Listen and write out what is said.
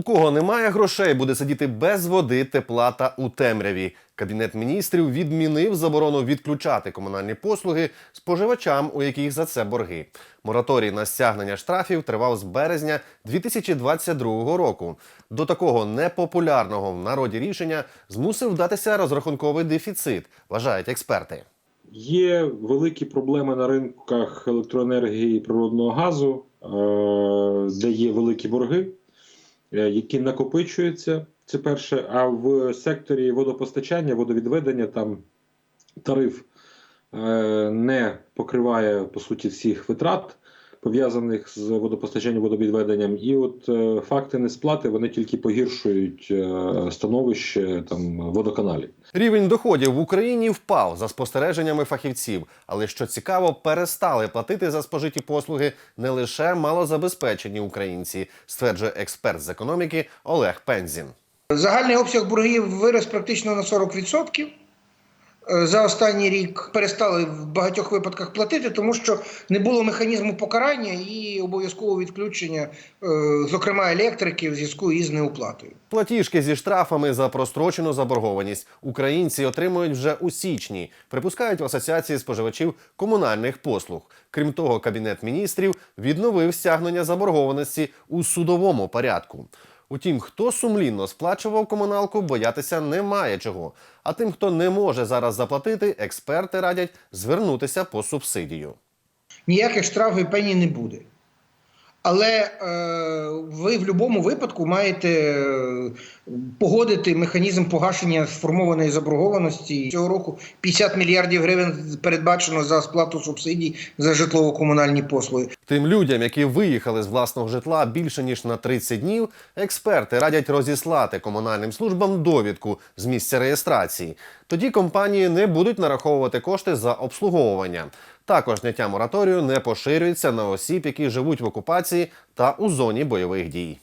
У кого немає грошей, буде сидіти без води, тепла та у темряві. Кабінет міністрів відмінив заборону відключати комунальні послуги споживачам, у яких за це борги. Мораторій на стягнення штрафів тривав з березня 2022 року. До такого непопулярного в народі рішення змусив вдатися розрахунковий дефіцит, вважають експерти. Є великі проблеми на ринках електроенергії і природного газу, е, де є великі борги, які накопичуються. Це перше. А в секторі водопостачання, водовідведення там тариф е, не покриває по суті всіх витрат. Пов'язаних з водопостачанням водовідведенням, і от е, факти несплати вони тільки погіршують е, становище там водоканалів. Рівень доходів в Україні впав за спостереженнями фахівців, але що цікаво, перестали платити за спожиті послуги не лише малозабезпечені українці, стверджує експерт з економіки Олег Пензін. Загальний обсяг боргів вирос практично на 40%. Е, За останній рік перестали в багатьох випадках платити, тому що не було механізму покарання і обов'язкового відключення, е, зокрема електрики, в зв'язку із неуплатою. Платіжки зі штрафами за прострочену заборгованість українці отримують вже у січні, припускають в асоціації споживачів комунальних послуг. Крім того, кабінет міністрів відновив стягнення заборгованості у судовому порядку. Утім, хто сумлінно сплачував комуналку, боятися немає чого. А тим, хто не може зараз заплатити, експерти радять звернутися по субсидію. Ніяких штрафів пені не буде. Але е, ви в будь-якому випадку маєте е, погодити механізм погашення сформованої заборгованості. Цього року 50 мільярдів гривень передбачено за сплату субсидій за житлово-комунальні послуги. Тим людям, які виїхали з власного житла більше ніж на 30 днів, експерти радять розіслати комунальним службам довідку з місця реєстрації. Тоді компанії не будуть нараховувати кошти за обслуговування. Також зняття мораторію не поширюється на осіб, які живуть в окупації та у зоні бойових дій.